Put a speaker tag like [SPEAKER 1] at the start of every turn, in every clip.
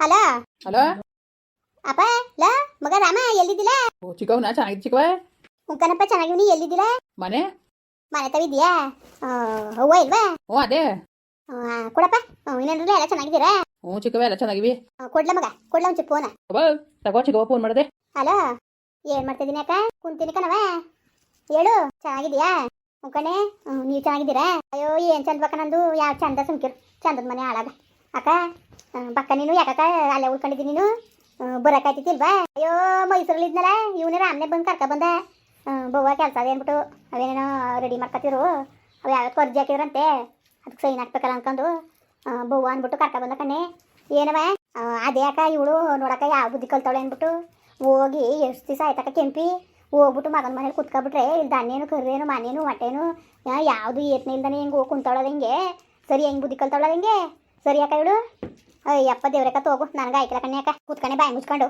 [SPEAKER 1] ಅಲ
[SPEAKER 2] ಹಲೋ?
[SPEAKER 1] ಅಪ್ಪ ಲ ಮಗ ರಾಮ ಎಲ್ಲಿದ್ದಿಲ್ಲ
[SPEAKER 2] ಓ ಚಿಕ್ಕವನ ಚೆನ್ನಾಗಿದೆ ಚಿಕ್ಕವ
[SPEAKER 1] ಮುಕ್ಕನಪ್ಪ ಚೆನ್ನಾಗಿವ್ನಿ ಎಲ್ಲಿದ್ದಿಲ್ಲ
[SPEAKER 2] ಮನೆ?
[SPEAKER 1] ಮನೆ ತವಿದ್ಯಾ ಹೂವ ಇಲ್ವಾ?
[SPEAKER 2] ಹ್ಞೂ ಅದೇ.
[SPEAKER 1] ಆ, ಕೊಡಪ್ಪ ಇನ್ನೇನ್ರಿ ಎಲ್ಲ ಚೆನ್ನಾಗಿದ್ದೀರಾ?
[SPEAKER 2] ಹ್ಞೂ ಚಿಕ್ಕವ ಎಲ್ಲ ಚೆನ್ನಾಗಿವಿ.
[SPEAKER 1] ಆ, ಕೊಡ್ಲ ಮಗ ಕೊಡ್ಲ ಒಂಚೂರು ಫೋನ.
[SPEAKER 2] ಅಬ್ಬ ತಗೋ ಚಿಕ್ಕವ ಫೋನ್ ಮಾಡಿದೆ.
[SPEAKER 1] ಹಲೋ ಏನ್ ಮಾಡ್ತಿದ್ದೀನಿ ಅಕ್ಕ? ಕುಂತೀನಿ ಕಣವ ಹೇಳು ಚೆನ್ನಾಗಿದ್ಯಾ ಮುಕ್ಕಣೆ ನೀವು ಚೆನ್ನಾಗಿದ್ದೀರಾ? ಅಯ್ಯೋ ಏನ್ ಚಂದ ನಂದು? ಯಾವ ಚಂದ ಸುಮ್ಕಿರು ಚಂದದ ಮನೆ ಹಾಳಾಗ ಅಕ್ಕ ಬಕ್ಕ ನೀನು, ಯಾಕಕ್ಕ ಅಲ್ಲೇ ಉಳ್ಕೊಂಡಿದ್ದೀನಿ ನೀನು? ಬರಕಾಯ್ತಿಲ್ವಾ ಅಯ್ಯೋ, ಮೈಸೂರಲ್ಲಿ ಇದ್ನಲ್ಲ, ಇವನೇ ರಾಮನೇ ಬಂದು ಕರ್ಕ ಬಂದ. ಬವ್ವ ಕೆಲಸ ಅದೇ ಅಂದ್ಬಿಟ್ಟು, ಅವೇನೇನೋ ರೆಡಿ ಮಾಡ್ಕೊತಿರು ಅವು ಯಾವ್ಯಾವ ಅರ್ಜಿ ಹಾಕಿದ್ರಂತೆ. ಅದಕ್ಕೆ ಸೈನ್ ಹಾಕ್ಬೇಕಲ್ಲ ಅನ್ಕೊಂಡು ಬವ್ವ ಅಂದ್ಬಿಟ್ಟು ಕರ್ಕ ಬಂದ ಕಣ್ಣೆ. ಏನವ? ಅದೇ ಅಕ್ಕ, ಇವಳು ನೋಡಕ್ಕ ಯಾವ ಬುದ್ಧಿ ಕಲ್ತಾವಳೆ ಅಂದ್ಬಿಟ್ಟು, ಹೋಗಿ ಎಷ್ಟು ದಿವಸ ಆಯ್ತಕ್ಕ ಕೆಂಪಿ? ಹೋಗ್ಬಿಟ್ಟು ಮಗನ ಮನೇಲಿ ಕುತ್ಕೊಬಿಟ್ರೆ, ಇಲ್ಲಿ ದಾನೇನು ಕರ್ರೇನು ಮನೇನು ಹೊಟ್ಟೆನು ಯಾವುದು ಏತ್ನ ಇಲ್ದಾನೆ ಹಿಂಗೆ ಹೋಗಿ ಕುಂತವಳದ ಹಿಂಗೆ. ಸರಿ, ಹೆಂಗೆ ಬುದ್ಧಿ ಕಲ್ತವಳದ ಹಿಂಗೆ? ಸರಿ ಅಕ್ಕ ಇವಳು ಅಯ್ಯಪ್ಪ ದೇವ್ರಕ್ಕ ತೋಗು ನನಗೆ ಆಯ್ತಲ್ಲ ಕಣ್ಣೆ ಯಾಕೆ? ಕೂತ್ಕೊಂಡೆ ಬಾಯಿ ಮುಚ್ಕೊಂಡು.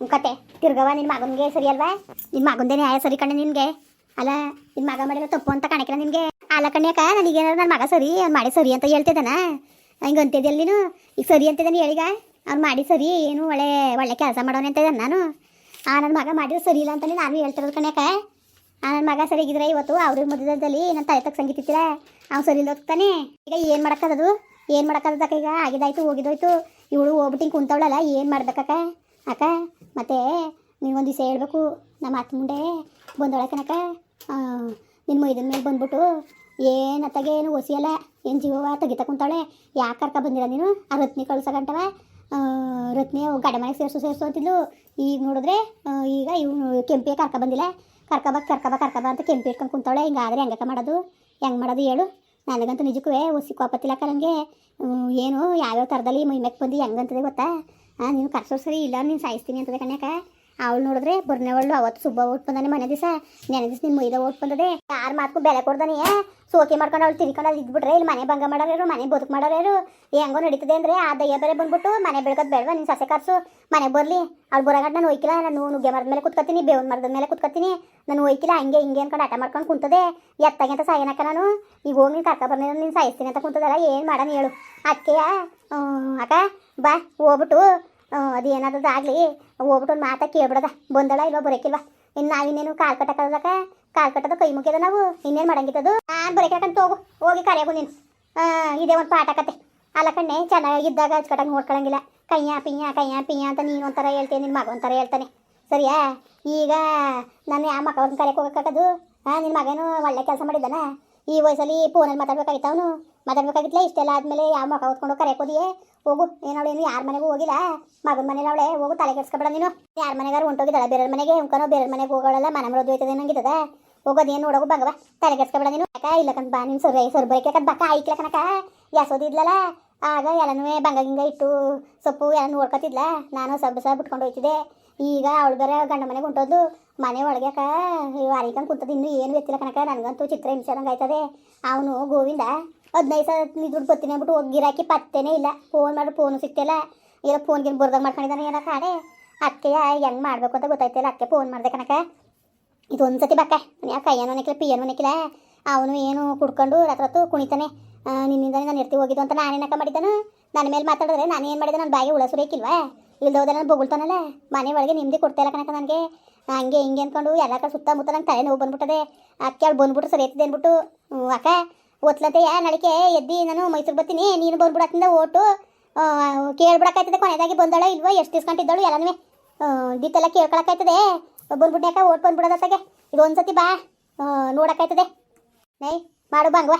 [SPEAKER 1] ಕತೆ. ತಿರ್ಗವ ನಿನ್ನ ಮಗನಿಗೆ ಸರಿ ಅಲ್ವಾ? ನಿನ್ನ ಮಗಂದೇನೆ ನ್ಯಾಯ ಸರಿ ಕಣ್ಣೆ ನಿನಗೆ? ಅಲ್ಲ ನಿನ್ನ ಮಗ ಮಾಡಿರೋ ತಪ್ಪು ಅಂತ ಕಾಣಕಿಲ್ಲ ನಿನಗೆ? ಅಲ್ಲ ನನಗೆ ನನಗೇನಾದ್ರು ನನ್ನ ಮಗ ಸರಿ? ಅವ್ನು ಮಾಡಿ ಸರಿ ಅಂತ ಹೇಳ್ತಿದ್ದಾನ? ಹಿಂಗೆ ಅಂತಿದ್ಯಲ್ಲ ನೀನು? ಈಗ ಸರಿ ಅಂತಿದ್ದಾನೆ ಹೇಳಿಗ? ಅವ್ನು ಮಾಡಿ ಸರಿ, ಏನು ಒಳ್ಳೆ ಒಳ್ಳೆ ಕೆಲಸ ಮಾಡೋನೆ ಅಂತ ಇದ್ದಾನೆ ನಾನು? ಆ ನನ್ನ ಮಗ ಮಾಡಿದ್ರೆ ಸರಿ ಇಲ್ಲ ಅಂತಲೇ ನಾನು ಹೇಳ್ತಿರೋದು ಕಣ್ಯಾಕ ಆ ನನ್ನ ಮಗ ಸರಿಗಿದ್ರೆ ಇವತ್ತು ಅವ್ರ ಮದುವೆದಲ್ಲಿ ನನ್ನ ತಾಯಿ ತಕ್ಕ ಅವ್ನು ಸರಿ ಇಲ್ಲ ಹೋಗ್ತಾನೆ ಈಗ ಏನು ಮಾಡೋಕ್ಕದದು ಏನು ಮಾಡೋಕ್ಕದಕ್ಕ ಈಗ? ಆಗಿದಾಯ್ತು ಹೋಗಿದೋಯ್ತು ಇವಳು ಹೋಗ್ಬಿಟ್ಟು ಹಿಂಗೆ ಕುಂತವಳಲ್ಲ, ಏನು ಮಾಡ್ಬೇಕಕ್ಕ ಅಕ್ಕ? ಮತ್ತೆ ನೀವೊಂದು ದಿವಸ ಹೇಳ್ಬೇಕು. ನಮ್ಮ ಅತ್ತ ಮುಂದೆ ಬಂದೊಳ ನಿಮ್ಮ ಮೈದನ ಮೇಲೆ ಬಂದ್ಬಿಟ್ಟು ಏನತ್ತಾಗೆ ಏನು ಒಸಿಯಲ್ಲ ಏನು ಜೀವವ ತೆಗಿತ ಕುಂತಾಳೆ ಯಾಕೆ ಕರ್ಕ ಬಂದಿಲ್ಲ ನೀನು? ಆ ರತ್ನಿ ಕಳ್ಸಕಂಟವ ರತ್ನಿ ಗಡ ಮನೆಗೆ ಸೇರಿಸು ಸೇರಿಸು ಅಂತಿದ್ಲು. ಈಗ ನೋಡಿದ್ರೆ ಈಗ ಇವನು ಕೆಂಪಿಗೆ ಕರ್ಕ ಬಂದಿಲ್ಲ. ಕರ್ಕಬ ಕರ್ಕಬ ಕರ್ಕಬ ಅಂತ ಕೆಂಪಿ ಇಟ್ಕೊಂಡು ಕುಂತಾಳೆ ಹಿಂಗಾದ್ರೆ ಹೆಂಗಕ್ಕ ಮಾಡೋದು? ಹೆಂಗೆ ಮಾಡೋದು ಹೇಳು. ನನಗಂತೂ ನಿಜಕ್ಕೂ ಒಸಿ ಕೋಪತ್ತಿಲ್ಲಕ್ಕ ನನಗೆ ಏನು, ಯಾವ್ಯಾವ ಥರದಲ್ಲಿ ಮೈಮೆಕ್ ಬಂದು, ಹೆಂಗಂತದೆ ಗೊತ್ತಾ? ನೀನು ಕರ್ಸೋ ಸರಿ ಇಲ್ಲ, ನೀನು ಸಾಯಿಸ್ತೀನಿ ಅಂತದೆ ಕಣ್ಯಾಕ ಅವಳು ನೋಡಿದ್ರೆ ಬರ್ನೇವಳು ಅವತ್ತು ಸುಬ್ಬ ಓಟ್ ಬಂದಾನೆ ಮನೆ ದಿವಸ. ನೆನೆ ದಿವಸ ನಿಮ್ಮ ಮೈದ ಓಟ್ ಬಂದದೆ. ಯಾರು ಮಾತ್ಕು ಬೆಲೆ ಕೊಡ್ದಾನೆ ಸೋಕೆ ಮಾಡ್ಕೊಂಡು ಅವಳು ತಿರ್ಕೊಂಡು ಅಲ್ಲಿ ಇದ್ಬಿಟ್ರೆ ಇಲ್ಲಿ ಮನೆ ಭಂಗ ಮಾಡೋರು ಮನೆ ಬದುಕು ಮಾಡೋರು ಹೆಂಗೋ ನಡೀತದೆ ಅಂದರೆ ಆ ದಯ್ಯ ಬೇರೆ ಬಂದ್ಬಿಟ್ಟು ಮನೆ ಬೆಳ್ಕೋದು ಬೇಡವಾ ನಿನ್ ಸಸೆ ಕರ್ಸು ಮನೆ ಬರಲಿ. ಅವ್ಳು ಬರೋಗಂಟ ನಾನು ಒಯ್ಕಿಲ್ಲ, ನಾನು ನುಗ್ಗೆ ಮರದ ಮೇಲೆ ಕುತ್ಕೊತೀನಿ, ಬೇವನ್ ಮರದ ಮೇಲೆ ಕುತ್ಕೊತೀನಿ. ನಾನು ಒಯ್ಕಿಲ್ಲ, ಹಂಗೆ ಹಿಂಗೆ ಅನ್ಕೊಂಡು ಆಟ ಮಾಡ್ಕೊಂಡು ಕುಂತದೆ. ಎತ್ತಾಗೆ ಅಂತ ಸಾಯನಕ ನಾನು. ಈಗ ಹೋಗಿ ಕರ್ಕ ಬರ್ನಿ ನೀನು ಸಾಯಿಸ್ತೀನಿ ಅಂತ ಕುಂತದಲ್ಲ, ಏನು ಮಾಡೋಣ ಹೇಳು. ಅದಕ್ಕೆ ಅಕ್ಕ, ಬಾ, ಹೋಗ್ಬಿಟ್ಟು ಅದೇನಾದ್ರೂ ಆಗಲಿ. ಹೋಗ್ಬಿಟ್ಟು ಒಂದು ಮಾತಾ ಕೇಳ್ಬಿಡದ. ಬಂದಳ ಇಲ್ವಾ, ಬರೋಕಿಲ್ವಾ? ಇನ್ನು ನಾವಿನ್ನೇನು ಕಾಲು ಕಟ್ಟಕ್ಕದಕ್ಕ ಕಾಲು ಕಟ್ಟದ ಕೈ ಮುಗಿಯದ ನಾವು? ಇನ್ನೇನು ಮಾಡಂಗಿತ್ತದು? ನಾನು ಬರೋಕಂತ ಹೋಗು ಹೋಗಿ ಕರೆಯಾಗು ನೀನು. ಇದೇ ಒಂದು ಪಾಠ ಕತೆ. ಅಲ್ಲ ಕಣ್ಣೆ ಚೆನ್ನಾಗಿದ್ದಾಗ ಅಚ್ಕಟ್ಟಾಗಿ ನೋಡ್ಕೊಳಂಗಿಲ್ಲ. ಕೈಯ, ಪಿಯ್ಯ ಕೈಯ, ಪಿಯ್ಯ ಅಂತ ನೀನು ಒಂಥರ ಹೇಳ್ತೀನಿ ನಿನ್ನ ಮಗ ಒಂಥರ ಹೇಳ್ತಾನೆ. ಸರಿಯಾ? ಈಗ ನಾನು ಯಾವ ಒಂದು ಕರೆಯಕ್ಕೆ ಹೋಗಕ್ಕಾಗದು ಹಾಂ ನಿನ್ನ ಮಗನು ಒಳ್ಳೆ ಕೆಲಸ ಮಾಡಿದ್ದಾನೆ? ಈ ವಯಸ್ಸಲ್ಲಿ ಫೋನಲ್ಲಿ ಮಾತಾಡ್ಬೇಕಾಗಿತ್ತು ಅವನು? ಮಾತಾಡ್ಬೇಕಾಗಿತ್ತಲ್ಲ ಇಷ್ಟೆಲ್ಲ ಆದಮೇಲೆ ಯಾವ ಮಗ ಓದ್ಕೊಂಡು ಕರೆ ಹೋದಿಯೇ ಹೋಗು ಏನವಳು ಏನು ಯಾರ ಮನೆಗೂ ಹೋಗಿಲ್ಲ? ಮಗನ ಮನೇಲಿ ಅವಳೆ. ಹೋಗು, ತಲೆ ಕೆಡ್ಸ್ಕೊಬೇಡ ನೀನು. ಯಾರ ಮನೆಗಾರು ಹೊಂಟೋಗಿದ್ದಾಳೆ? ಬೇರೆ ಮನೆಗೆ? ಉಂಕನೋ ಬೇರೆ ಮನೆಗೆ ಹೋಗೋಳಲ್ಲ, ಮನೆ ಮರೋದು ಹೋಯ್ತದೆ ನಂಗಿದ್ದದ ಹೋಗೋದು ಏನು ನೋಡೋಗು ಬಂಗವ ತಲೆ ಕೆಡ್ಸ್ಕೊಬೇಡ ನೀನು. ಯಾಕ? ಇಲ್ಲ ಕಣ್ ಬಾ ನಿನ್ ಸೊರ್ರೆ ಸೊರ್ ಬೈಕೆ ಬಕ್ಕ ಆಯ್ಕಿಲ್ಲ ಕನಕ ಯಾಸೋದಿದ್ಲಲ್ಲ ಆಗ ಎಲ್ಲನೂ ಬಂಗ ಗಿಂಗ ಇಟ್ಟು ಸೊಪ್ಪು ಎಲ್ಲ ನೋಡ್ಕೊತಿದ್ಲ. ನಾನು ಸಬ್ಬ ಸಬ್ ಬಿಟ್ಕೊಂಡು ಹೋಯ್ತಿದ್ದೆ. ಈಗ ಅವಳು ಬೇರೆ ಗಂಡ ಮನೆಗೆ ಹೊಂಟೋದು ಮನೆ ಒಳಗ್ಯಾಕ ವಾರಿಕಂಗೆ ಕುಂತದ ಇನ್ನೂ ಏನು ಗೊತ್ತಿಲ್ಲ ಕನಕ ನನಗಂತೂ ಚಿತ್ರ ಹಿಂಸೆದಂಗೆ ಆಯ್ತದೆ. ಅವನು ಗೋವಿಂದ ಹದಿನೈದು ಸಾವಿರ ದುಡ್ಡು ಬರ್ತೀನಿ ಅಂದ್ಬಿಟ್ಟು ಹೋಗಿ ಗಿರಾಕಿ ಪತ್ತೇನೇ ಇಲ್ಲ. ಫೋನ್ ಮಾಡಿ ಫೋನು ಸಿಗ್ತಿಲ್ಲ. ಏನೋ ಫೋನ್ ಗಿನ್ ಬರ್ದಾಗ ಮಾಡ್ಕೊಂಡಿದ್ದಾನೆ ಏನೋ ಕಾಡೆ ಅದಕ್ಕೆ ಹೆಂಗೆ ಮಾಡಬೇಕು ಅಂತ ಗೊತ್ತಾಯ್ತಿಲ್ಲ. ಅದಕ್ಕೆ ಫೋನ್ ಮಾಡಿದೆ ಕನಕ ಇದೊಂದು ಸತಿ ಬಕ್ಕ ಯಾಕೆ ನಿಕ್ಕಿಲ್ಲ ಪಿ ಏನೋ ನಿಕ್ಕಿಲ್ಲ ಅವನು ಏನು ಕುಡ್ಕೊಂಡು ರಥರತ್ತು ಕುಣಿತಾನೆ. ನಿನ್ನಿಂದ ನಾನು ಇರ್ತಿ ಹೋಗಿದ್ದು ಅಂತ ನಾನೇನಕ್ಕ ಮಾಡಿದ್ದಾನು. ನನ್ನ ಮೇಲೆ ಮಾತಾಡಿದ್ರೆ ನಾನು ಏನು ಮಾಡಿದೆ ನನ್ನ ಬಾಗಿ ಉಳಸುರೇಕಿಲ್ವಾ ಇಲ್ಲ ಇಲ್ದೋದೆ ನಾನು ಬೊಗಳ್ತಾನಲ್ಲ. ಮನೆ ಒಳಗೆ ನಿಮ್ಮದೇ ಕೊಡ್ತಾಯಿಲ್ಲ ಕಣಕ ನನಗೆ. ಹಂಗೆ ಹಿಂಗೆ ಅಂದ್ಕೊಂಡು ಎಲ್ಲ ಕಡೆ ಸುತ್ತಮುತ್ತ ನಂಗೆ ತಲೆ ನೋವು ಬಂದ್ಬಿಟ್ಟದೆ. ಅಕ್ಕಿ ಬಂದ್ಬಿಟ್ಟು ಸರಿ ಎತ್ತಿದೆ ಅಂದ್ಬಿಟ್ಟು. ಅಕ್ಕ. ಒತ್ಲಂತೆ ಯಾ ನಳಿಕೆ ಎದ್ದಿ ನಾನು ಮೈಸೂರು ಬರ್ತೀನಿ. ನೀನು ಬಂದ್ಬಿಡತ್ತಿಂದ ಓಟು. ಕೇಳ್ಬಿಡಕ್ಕಾಯ್ತದೆ ಕೊನೆಯದಾಗಿ ಬಂದಳ ಇಲ್ವೋ? ಎಷ್ಟು ದಿಸ್ಕೊಂಡಿದ್ದಳು ಎಲ್ಲನೂ ದಿತ್ತೆಲ್ಲ ಕೇಳ್ಕೊಳಕ್ಕಾಯ್ತದೆ ಬಂದ್ಬಿಟ್ಟು ಯಾಕೆ? ಓಟ್ ಬಂದ್ಬಿಡೋದತ್ತಾಗೆ ಇದು ಒಂದ್ಸತಿ ಬಾ. ನೋಡಕ್ಕಾಯ್ತದೆ ನೈ, ಮಾಡು ಬಂಗ್ವಾ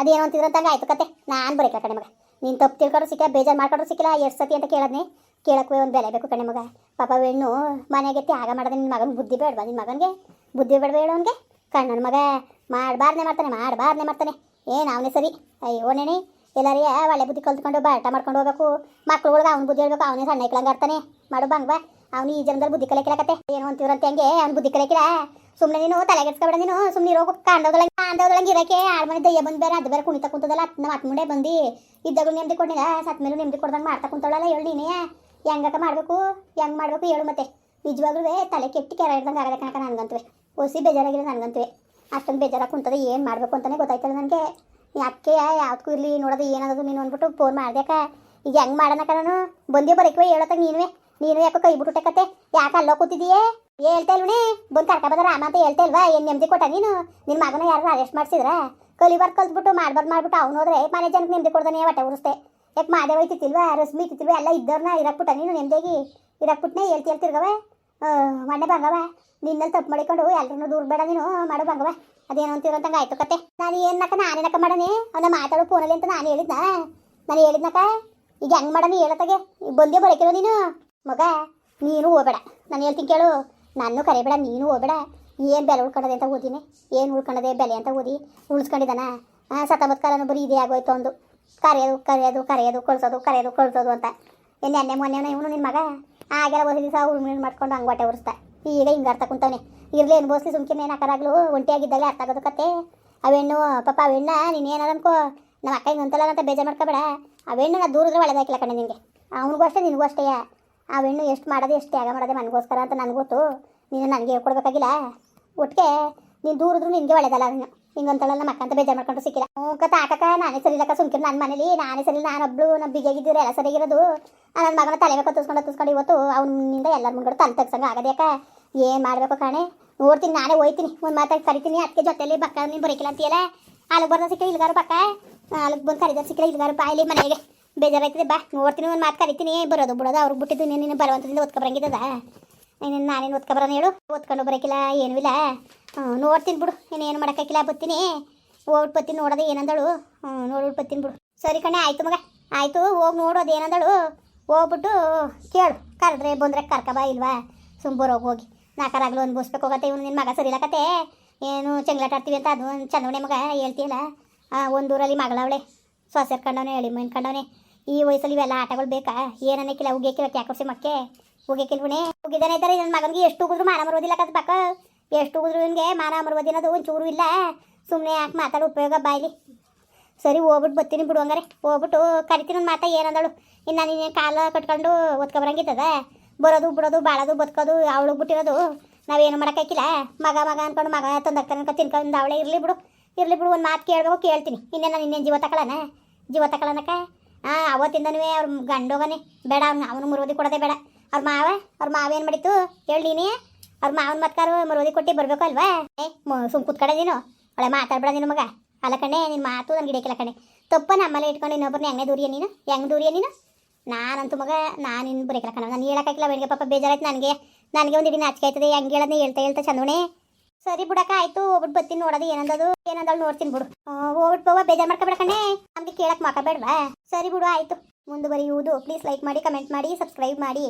[SPEAKER 1] ಅದೇನು ಅಂತಿದ್ರಂತಂಗೆ ಆಯ್ತು ಕತೆ. ನಾನು ಬರೀಕ ಕಣೆ ಮಗ. ನೀನು ತಪ್ಪು ತಿಳ್ಕೊಂಡ್ರು ಸಿಕ್ಕ, ಬೇಜಾರು ಮಾಡ್ಕೊಂಡ್ರು ಸಿಕ್ಕಿಲ್ಲ. ಎಷ್ಟು ಸತಿ ಅಂತ ಕೇಳದ್ನಿ. ಕೇಳಕ್ಕೆ ಒಂದು ಬೆಲೆ ಬೇಕು ಕಣೆ ಮಗ. ಪಾಪ ಹೆಣ್ಣು ಮನೆಗೆ ಆಗ ಮಾಡೋದು ನಿನ್ನ ಮಗನ ಬುದ್ಧಿ ಬೇಡವಾ? ನಿನ್ನ ಮಗನಿಗೆ ಬುದ್ಧಿ ಬೇಡವಾ ಅವನಿಗೆ? ಕಣ್ಣನ ಮಗ ಮಾಡಬಾರ್ದೇ ಮಾಡ್ತಾನೆ ಮಾಡಬಾರ್ದೇ ಮಾಡ್ತಾನೆ. ಏನು ಅವನೇ ಸರಿ. ಅಯ್ಯೋ ನೆನೆ ಎಲ್ಲರಿಗೆ ಒಳ್ಳೆ ಬುದ್ಧಿ ಕಲ್ತ್ಕೊಂಡು ಬಾಟ ಮಾಡ್ಕೊಂಡು ಹೋಗ್ಬೇಕು. ಮಕ್ಳುಗಳ್ಗೆ ಅವ್ನ ಬುದ್ಧಿ ಹೇಳಬೇಕು, ಅವನೇ ಸಣ್ಣ ಇಕ್ಕಳಂಗೆ ಆಡ್ತಾನೆ. ಮಾಡು ಬಂಗ್ವಾ ಅವನು ಈ ಜನದಲ್ಲಿ ಬುದ್ಧಿ ಕಲಿಕಿಲಕತ್ತೆ ಏನು ಅಂತಿದ್ರಂತೆ ಹಂಗೆ ಅವ್ನು ಬುದ್ಧಿ ಕಲಿಕಿಲ್ಲ ಸುಮ್ಮನೆ ನೀನು ತಲೆಗೆಡ್ಸ್ಕೊಬೇಡ ನೀನು. ಸುಮ್ಮನೆ ಹೋಗು. ಕಾಂಡೋದೊಳಗೆ ಕಾಂಡೋದೊಳಗೆ ಇರಕ್ಕೆ ಆಡ್ಮನೆ ದಯ್ಯ ಬಂದು ಬೇರೆ, ಅದು ಬೇರೆ ಕುಣಿತ ಕುಂತದಲ್ಲ ನಾವು ಮುಂಡೆ ಬಂದು. ಇದ್ದಾಗಲೂ ನೆಮ್ಮದಿ ಕೊಟ್ಟಿಲ್ಲ ಸತ್ ಮೇಲೂ ನೆಮ್ಮದಿ ಕೊಡ್ದಂಗೆ ಮಾಡ್ತಾ ಕುಂತಳಲ್ಲ ಹೇಳು ನೀನೇ. ಹೆಂಗಕ್ಕ ಮಾಡಬೇಕು? ಹೆಂಗೆ ಮಾಡಬೇಕು ಹೇಳು ಮತ್ತೆ. ನಿಜವಾಗ್ಲೂ ತಲೆ ಕೆಟ್ಟಿ ಕೆರ ಹಿಡ್ದಂಗೆ ಆಗದೆ ಕಣಕ ನನಗಂತುವೆ. ಒಸಿ ಬೇಜಾರಾಗಿದೆ ನನಗಂತುವೆ. ಅಷ್ಟೊಂದು ಬೇಜಾರಾಗಿ ಕುಂತದೆ, ಏನು ಮಾಡಬೇಕು ಅಂತಲೇ ಗೊತ್ತಾಯ್ತಲ್ಲ ನನಗೆ. ಯಾಕೆ ಯಾವ್ದಕ್ಕೂ ಇರಲಿ, ನೋಡೋದು ಏನಾದದು ನೀನು ಅಂದ್ಬಿಟ್ಟು ಫೋನ್ ಮಾಡ್ದ್ಯಾಕ ಈಗ ಹೆಂಗ್ ಮಾಡೋಣ ಕಣನು ಬಂದೇ ಬರಕ್ವೆ ಹೇಳತ್ತಾಗ ನೀನುವೆ. ನೀನು ಯಾಕೋ ಕೈ ಬಿಟ್ಟು ಕತೆ ಯಾಕೆ ಅಲ್ಲೋ ಕೂತಿದೀಯೇ ಹೇಳ್ತಾ ಇಲ್ವನೇ ಬಂದು ಕರ್ಕ ಬಂದ ರಾಮ ಅಂತ ಹೇಳ್ತಾ ಇಲ್ವಾ? ಏನು ನೆಮ್ಮದಿ ಕೊಟ್ಟ ನೀನು? ನಿನ್ನ ಮಗನ ಯಾರು ಅರೆಸ್ಟ್ ಮಾಡ್ಸಿದ್ರ? ಕಲಿಬಾರ್ ಕಲ್ತ್ಬಿಟ್ಟು ಮಾಡ್ಬಾರ್ದು ಮಾಡ್ಬಿಟ್ಟು ಅವ್ನು ಹೋದ್ರೆ ಮನೆ ಜನಕ್ಕೆ ನೆಮ್ಮದಿ ಕೊಡ್ದಾನೆ ಹೊಟ್ಟೆ ಉರಿಸ್ತೆ ಯಾಕೆ ಮಾದೇವ ಐತಿಲ್ವಾ ರಶ್ಮಿ ಇತ್ತಿಲ್ವ ಎಲ್ಲ ಇದ್ದವ್ರನ್ನ ಇರಕ್ಬಿಟ್ಟ ನೀನು ನೆಮ್ಮದಿಯಾಗಿ ಇರಕ್ಬಿಟ್ಟನೇ ಹೇಳ್ತಿ ಹೇಳ್ತಿರ್ಗವ? ಮಣ್ಣೆ ಬಂಗವ. ನಿನ್ನಲ್ಲಿ ತಪ್ಪು ಮಾಡಿಕೊಂಡು ಎಲ್ಲರೂ ದೂರ ಬೇಡ ನೀನು. ಮಾಡು ಬಂಗವ. ಅದೇನು ಅಂತೀರಂತಂಗ ಆಯ್ತು ಕತೆ. ನಾನು ಏನಕ್ಕ ನಾನೇನಕ್ಕ ಮಾಡನೆ ಅವನ ಮಾತಾಡೋ ಫೋನಲ್ಲಿ ಅಂತ ನಾನು ಹೇಳಿದ್ನ? ನಾನು ಹೇಳಿದ್ನಕ್ಕ? ಈಗ ಹೆಂಗ್ ಮಾಡನಿ ಹೇಳತ್ತಾಗೆ? ಬಂದೇ ಬರಕಿರೋ ನೀನು. ಮಗ, ನೀನು ಹೋಗ್ಬೇಡ. ನಾನು ಹೇಳ್ತೀನಿ ಕೇಳು. ನಾನು ಕರಿಬೇಡ, ನೀನು ಹೋಗ್ಬೇಡ. ಏನು ಬೆಲೆ ಉಳ್ಕೊಂಡದೆ ಅಂತ ಓದಿನಿ? ಏನು ಉಳ್ಕೊಂಡದೆ ಬೆಲೆ ಅಂತ ಓದಿ ಉಳಿಸ್ಕೊಂಡಿದ್ದಾನ? ಸತಮತ್ ಕಾಲನು ಬರೀ ಇದೇ ಆಗೋಯ್ತು ಒಂದು ಕರೆಯೋದು ಕರೆಯೋದು ಕರೆಯೋದು, ಕಳ್ಸೋದು ಕರೆಯೋದು, ಕಳ್ಸೋದು ಅಂತ. ನೆನ್ನೆ ಮೊನ್ನೆ ಇವನು ನಿನ್ನ ಮಗ. ಆಗೆಲ್ಲ ಒಂದು ದಿವಸ ಉಳ್ಮೀನು ಮಾಡ್ಕೊಂಡು ಹಂಗೆ ಹೊಟ್ಟೆ ಉರಿಸ್ತಾ ಈಗ ಹಿಂಗೆ ಅರ್ಥ ಕುಂತವನೆ. ಇರ್ಲಿ ಅನ್ಬೋಸ್ಲಿ ಸುಮ್ಕಿನ ಏನು ಹಾಕರಾಗ್ಲು. ಒಂಟಿಯಾಗಿದ್ದಾಗಲೇ ಅರ್ಥ ಆಗೋದು ಕತೆ. ಅವೆಣ್ಣು ಪಾಪ ಅವೆಣ್ಣ ನೀನು ಏನಾರ ಅನ್ಕೋ. ನಮ್ಮ ಅಕ್ಕ ಹಿಂಗೆ ಅಂತಲ್ಲ ಅಂತ ಬೇಜಾರು ಮಾಡ್ಕೋಬೇಡ ಅವೆಣ್ಣು ನಾ ದೂರದ್ರೆ ಒಳ್ಳೆದಾಕಿಲ್ಲ ಕಣೆ ನಿನಗೆ. ಅವನಿಗೂ ಅಷ್ಟೇ, ನಿನಗೂ ಅಷ್ಟೇ. ಆ ಹೆಣ್ಣು ಎಷ್ಟು ಮಾಡೋದು, ಎಷ್ಟು ತ್ಯಾಗ ಮಾಡೋದೆ ನನಗೋಸ್ಕರ ಅಂತ ನನಗೊತ್ತು ಗೊತ್ತು. ನೀನು ನನಗೆ ಹೇಳ್ಕೊಡ್ಬೇಕಾಗಿಲ್ಲ. ಒಟ್ಟಿಗೆ ನೀನು ದೂರದ್ರೂ ನಿನಗೆ ಒಳ್ಳೇದಲ್ಲ ನೀನು. ಹಿಂಗಂತಳಲ್ಲ ಮಕ್ಕಂತ ಬೇಜಾರು ಮಾಡ್ಕೊಂಡು ಸಿಕ್ಕಿಲ್ಲ. ಹ್ಞೂ ಆಟಕ ನಾನೇ ಸರಿ ಸುಮ್ಕಿರ್ ನನ್ನ ಮನೇಲಿ, ನಾನೇ ಸರಿ ನಾನೊಬ್ಳು ನಮ್ಮ ಬಿಗಿಯಾಗಿದ್ದೀರ ಎಲ್ಲ ಸರಿಗಿರೋದು ನನ್ನ ಮಗನ ತಲೆ ಮೇಲೆ ಕತ್ತಿಸ್ಕೊಂಡು ಹತ್ತಿಸ್ಕೊಂಡು ಇವತ್ತು ಅವನಿಂದ ಎಲ್ಲರ ಮುಂಗಡೆ ತಲೆ ತಗ್ಸಂಗ ಆಗದೆ ಯಾಕ ಏನು ಮಾಡಬೇಕು ಕಾಣೆ? ನೋಡ್ತೀನಿ, ನಾನೇ ಹೋಯ್ತೀನಿ. ಒಂದು ಮಾತಾಡಿ ಕರಿತೀನಿ. ಅದಕ್ಕೆ ಜೊತೆಲಿ ಬಕ್ಕ ನೀನು ಬರೀಕಿಲ್ಲ ಅಂತೀಯಲ್ಲ? ಅಲ್ಲಿಗೆ ಬರ್ದ ಸಿಕ್ಕ ಇಲ್ಗಾರು ಬಕ್ಕ ಅಲ್ಲಿಗೆ ಬಂದು ಕರಿದ ಸಿಕ್ಕಿಲ್ಲ ಇಲ್ಗಾರ ಬಾಯಿಲಿ ಮನೆಗೆ. ಬೇಜಾರಾಯ್ತದೆ, ಬಾ. ನೋಡ್ತೀನಿ, ಒಂದು ಮಾತು ಕರಿತೀನಿ. ಬರೋದು ಬಿಡೋದು, ಅವ್ರಿಗೆ ಬಿಟ್ಟಿದ್ದು ನೀನು ನೀನು ಬರುವಂಥದಿಂದ ಓದ್ಕೊ ಬರಂಗಿದ್ದದ ನೀನು ನಾನೇನು ಓದ್ಕೊ ಬರೋಣ ಹೇಳು. ಓದ್ಕೊಂಡು ಬರೋಕಿಲ್ಲ, ಏನೂ ಇಲ್ಲ. ಹ್ಞೂ ನೋಡ್ತೀನಿ ಬಿಡು. ಇನ್ನೇನು ಮಾಡೋಕ್ಕಾಗಿಲ್ಲ ಬತ್ತೀನಿ ಹೋಗ್ಬಿಟ್ಟು ಬತ್ತೀನಿ ನೋಡೋದು ಏನಂದಳು. ಹ್ಞೂ ನೋಡ್ಬಿಟ್ಟು ಬತ್ತೀನಿ ಬಿಡು. ಸರಿ ಕಣೆ, ಆಯಿತು ಮಗ. ಆಯಿತು, ಹೋಗಿ ನೋಡೋದು ಏನಂದಳು. ಹೋಗ್ಬಿಟ್ಟು ಕೇಳು. ಕರೆದ್ರೆ ಬಂದ್ರೆ ಕರ್ಕಬಾ ಇಲ್ವಾ? ಸುಂಬರೋಗಿ ಹೋಗಿ. ನಾಲ್ಕರಾಗ್ಲು ಅನ್ಭವಿಸ್ಬೇಕು ಹೋಗತ್ತೆ ಇವನು ನಿನ್ನ ಮಗ ಸರಿ ಇಲ್ಲಕತ್ತೆ ಏನು ಚಂಗ್ಲಾಟ ಆಡ್ತೀವಿ ಅಂತ ಅದು ಒಂದು ಚಂದವಣೆ ಮಗ ಹೇಳ್ತೀಯಲ್ಲ. ಒಂದೂರಲ್ಲಿ ಮಗಳವಳೆ. ಸೊಸೆ ಕಂಡವನೇ ಹೇಳಿ ಮೈನ್ ಕಂಡವನೇ. ಈ ವಯಸ್ಸಲ್ಲಿ ಇವೆಲ್ಲ ಆಟಗಳು ಬೇಕಾ? ಏನನ್ನಕ್ಕಿಲ್ಲ ಉಗಿಯಕ್ಕಿಲ್ಲ ಕ್ಯಾಕೊಡ್ಸಿ ಮಕ್ಕೆ. ಉಗಿಯಕ್ಕಿಲ್ವನೇ ಹೋಗಿದ್ದಾನೆ ಇದ್ದಾರೆ ನನ್ನ ಮಗನಿಗೆ ಎಷ್ಟು ಹೋಗಿದ್ರು ಮಾನ ಮರೋದಿಲ್ಲ ಕದ ಬಾಕ ಎಷ್ಟು ಹೋಗಿದ್ರು ಇವನಿಗೆ ಮಾನ ಮರೋದಿನದು ಒಂಚೂರು ಇಲ್ಲ. ಸುಮ್ಮನೆ ಯಾಕೆ ಮಾತಾಡು ಉಪಯೋಗ ಬಾಯ್ಲಿ ಸರಿ ಹೋಗ್ಬಿಟ್ಟು ಬರ್ತೀನಿ ಬಿಡು ಹಂಗಾರೆ. ಹೋಗ್ಬಿಟ್ಟು ಕರಿತೀನಿ ನನ್ನ ಮಾತಾ, ಏನಂದಳು? ಇನ್ನು ನೀನು ಕಾಲ ಕಟ್ಕೊಂಡು ಓದ್ಕೊಬರಂಗಿದ್ದದ ಬರೋದು, ಬಿಡೋದು, ಬಾಳೋದು, ಬದುಕೋದು, ಅವಳು ಬಿಟ್ಟಿರೋದು ನಾವೇನು ಮಾಡೋಕ್ಕಾಗಿಲ್ಲ ಮಗ ಮಗ ಅಂದ್ಕೊಂಡು ಮಗ ತಂದಾಗ್ತಾನೆ ತಿನ್ಕೊಂಡು ಅವಳೆ ಇರಲಿ ಬಿಡು. ಇರಲಿ ಬಿಡು, ಒಂದು ಮಾತು ಕೇಳಬೇಕು, ಕೇಳ್ತೀನಿ. ಇನ್ನೇನು ನಾನು ಇನ್ನೇನು ಜೀವ ತಗೊಳ್ಳೋಣ ಜೀವ ತಗೊಳ್ಳೋಣಕ್ಕ ಹಾಂ ಅವತ್ತಿಂದನೂ ಅವ್ರ ಗಂಡೋಗನೆ. ಬೇಡ, ಅವ್ನು, ಅವನು ಮುರುವದಿ ಕೊಡೋದೇ ಬೇಡ. ಅವ್ರ ಮಾವ ಅವ್ರ ಮಾವ ಏನು ಮಾಡಿತ್ತು ಹೇಳಿ ನೀನೇ. ಅವ್ರ ಮಾವನ ಮತ್ಕಾರ ಮರೋದಿ ಕೊಟ್ಟಿ ಬರಬೇಕು ಅಲ್ವಾ? ಏ ಸುಮ್ ಕುತ್ಕಡೆ ನೀನು. ಒಳ್ಳೆ ಮಾತಾಡ್ಬೇಡ ನೀನು ಮಗ. ಅಲ್ಲ ಕಣೆ ನಿನ್ನ ಮಾತು ನನ್ ಹಿಡಿಯಕ್ಕಿಲ್ಲ ಕಣೆ. ತಪ್ಪ ನಮ್ಮಲ್ಲೇ ಇಟ್ಕೊಂಡು ಇನ್ನೊಬ್ಬರನ್ನ ಹೆಂಗೆ ದೂರಿಯ ನೀನು? ಹೆಂಗೆ ದೂರಿಯ ನೀನು? ನಾನಂತು ಮಗ, ನಾನು ಇನ್ನು ಬರೀಕಲ್ಲ ಕಣ. ನಾನು ಹೇಳಕ್ಕಾಗಿಲ್ಲ ಅವನಿಗೆ ಪಾಪ ಬೇಜಾರಾಯ್ತು ನನಗೆ. ನನಗೆ ಒಂದು ಇಡೀ ನಾಚಿಕೆ ಆಯ್ತದೆ. ಹೆಂಗೆ ಹೇಳೋದನ್ನ ಹೇಳ್ತಾ ಹೇಳ್ತಾ ಚಂದೋಣೆ. ಸರಿ ಬಿಡಕ್ಕ, ಆಯ್ತು. ಹೋಗ್ಬಿಟ್ಟು ಬರ್ತೀನಿ ನೋಡೋದು. ಏನಂದದು? ಏನಂದಳು ನೋಡ್ತೀನಿ ಬಿಡು. ಹೋಗ್ಬಿಟ್ಟು ಹೋಗ ಬೇಜಾರು ಮಾಡ್ಕೊಬೇಡ ಕಣೆ. ನಮಗೆ ಕೇಳಕ್ಕೆ ಮಾಕಬೇಡ್ವಾ? ಸರಿ ಬಿಡು, ಆಯ್ತು. ಮುಂದುವರಿಯುವುದು. ಪ್ಲೀಸ್ ಲೈಕ್ ಮಾಡಿ, ಕಮೆಂಟ್ ಮಾಡಿ, ಸಬ್ಸ್ಕ್ರೈಬ್ ಮಾಡಿ.